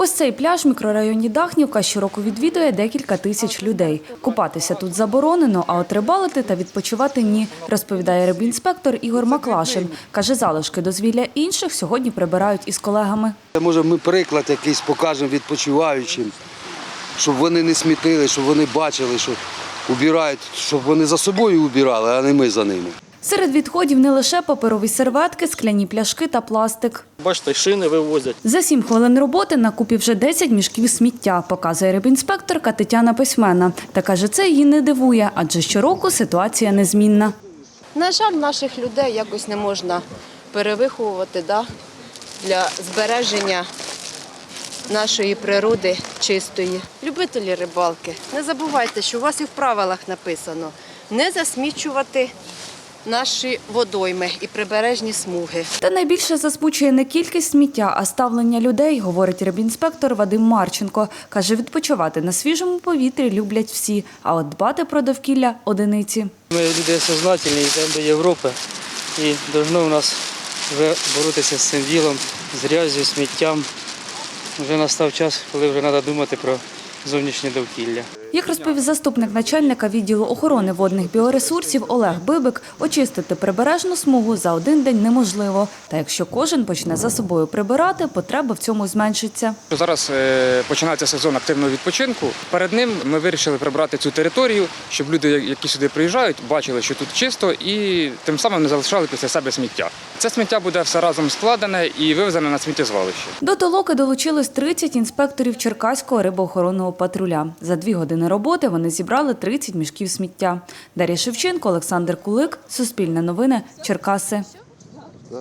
Ось цей пляж в мікрорайоні Дахнівка щороку відвідує декілька тисяч людей. Купатися тут заборонено, а от рибалити та відпочивати ні, розповідає рибінспектор Ігор Маклашин. Каже, залишки дозвілля інших сьогодні прибирають із колегами. Може, ми приклад якийсь покажемо відпочиваючим, щоб вони не смітили, щоб вони бачили, що убирають, щоб вони за собою убирали, а не ми за ними. Серед відходів не лише паперові серветки, скляні пляшки та пластик. Бачите, шини вивозять. За сім хвилин роботи на купі вже 10 мішків сміття, показує рибінспекторка Тетяна Письменна. Та каже, це її не дивує, адже щороку ситуація незмінна. На жаль, наших людей якось не можна перевиховувати да, для збереження нашої природи чистої. Любителі рибалки, не забувайте, що у вас і в правилах написано не засмічувати наші водойми і прибережні смуги. Та найбільше засмучує не кількість сміття, а ставлення людей, говорить рибінспектор Вадим Марченко. Каже, відпочивати на свіжому повітрі люблять всі, а от дбати про довкілля – одиниці. Ми люди сознательні, йдемо до Європи і повинно у нас вже боротися з цим ділом, з грязю, сміттям. Вже настав час, коли вже треба думати про зовнішнє довкілля. Як розповів заступник начальника відділу охорони водних біоресурсів Олег Бибик, очистити прибережну смугу за один день неможливо. Та якщо кожен почне за собою прибирати, потреба в цьому зменшиться. Зараз е, починається сезон активного відпочинку. Перед ним ми вирішили прибрати цю територію, щоб люди, які сюди приїжджають, бачили, що тут чисто, і тим самим не залишали після себе сміття. Це сміття буде все разом складене і вивезене на сміттєзвалище. До толоки долучилось 30 інспекторів Черкаського рибоохоронного патруля. За дві години роботи вони зібрали 30 мішків сміття. Дар'я Шевченко, Олександр Кулик, Суспільне новини, Черкаси.